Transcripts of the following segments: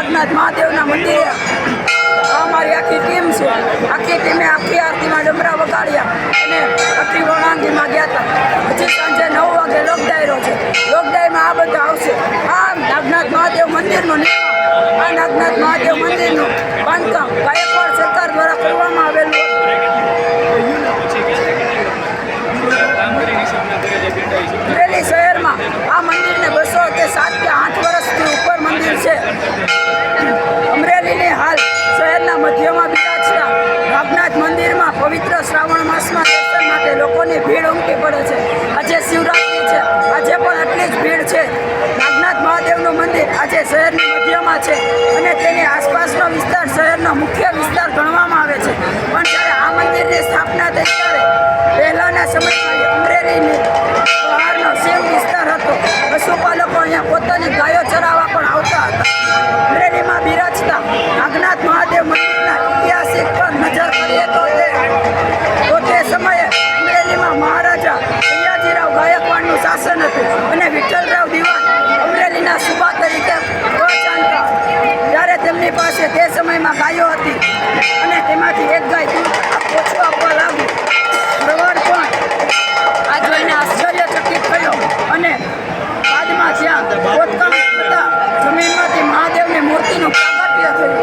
નાગનાથ મહાદેવના મંદિરે અમારી આખી ટીમ છે. આખી ટીમે આખી આરતીમાં ડમરા વગાડ્યા અને આખી વણાંગીમાં ગયા હતા. પછી સાંજે નવ વાગે લોક ડાયરો છે. લોકડાયમાં આ બધા આવશે. આ નાગનાથ મહાદેવ મંદિરનું નિર્માણ. આ નાગનાથ મહાદેવ મંદિરનું બાંધકામ. ગાયક શહેરની મધ્યમાં છે અને તેની આસપાસનો વિસ્તાર શહેરનો મુખ્ય વિસ્તાર ગણવામાં આવે છે. પણ જ્યારે આ મંદિરની સ્થાપના થઈ ત્યારે પહેલાંના સમયમાં અમરેલીની બહારનો સેવ વિસ્તાર હતો. પશુપાલકો અહીંયા પોતાની ગાયો ચરાવવા પણ આવતા હતા. અમરેલીમાં બિરાજતા નાગનાથ મહાદેવ મંદિરના ઐતિહાસિક પર નજર કરીએ તો તે તો તે સમયે અમરેલીમાં મહારાજા સયાજીરાવ ગાયકવાડનું શાસન હતું. અને વિઠ્ઠલરાવ દિવાન અમરેલીના સુબા તરીકે પહચાનતા ત્યારે તેમની પાસે તે સમયમાં ગાયો હતી અને તેમાંથી એક ગાય દૂધ ઓછું આપવા લાગ્યું પ્રવર પણ આ જોઈને આશ્ચર્યચકિત થયો અને બાદમાં જ્યાં ખોદકામ થતા જમીનમાંથી મહાદેવની મૂર્તિનું પ્રાગટ્ય થયું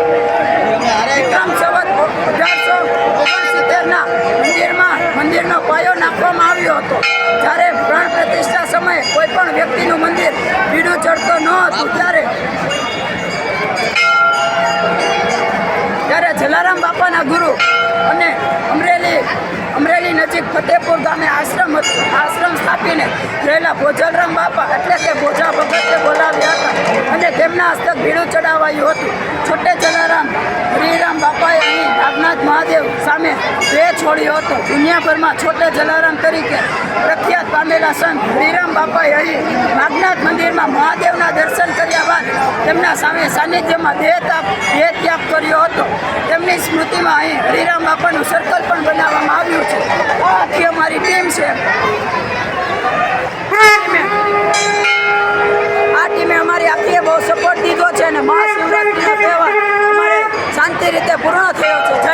વિક્રમ સંવત અઢારસો ઓગણસિત્તેરના મંદિરમાં મંદિરનો પાયો નાખવામાં આવ્યો હતો જ્યારે પ્રાણ પ્રતિષ્ઠા સમયે કોઈ પણ વ્યક્તિનું મંદિર પીડું ચડતો ન હતું ત્યારે જલારામ બાપાના ગુરુ અને અમરેલી અમરેલી નજીક ફતેપુર ગામે આશ્રમ આશ્રમ સ્થાપીને રહેલા ભોજલરામ બાપા એટલે કે ભોજા ભગતને બોલાવ્યા હતા અને તેમના હસ્તક ભીડું ચડાવાયું હતું. છોટે જલારામ, હરિરામ બાપાએ અહીં નાગનાથ મહાદેવ સામે બે છોડ્યો હતો. દુનિયાભરમાં છોટે જલારામ તરીકે પ્રખ્યાત પામેલા સંત હરિરામ બાપાએ અહીં નાગનાથ મંદિરમાં મહાદેવના દર્શન તેમના સામે સાનિધ્યમાં દેહતાપ દેહત્યાગ કર્યો હતો. તેમની સ્મૃતિમાં અહીં હરિરામ બાપાનું સર્કલ પણ બનાવવામાં આવ્યું છે. આ આખી અમારી ટીમ છે. આ ટીમે અમારી આખીએ બહુ સપોર્ટ દીધો છે અને મહાશિવરાત્રિનો તહેવાર અમારે શાંતિ રીતે પૂર્ણ થયો છે.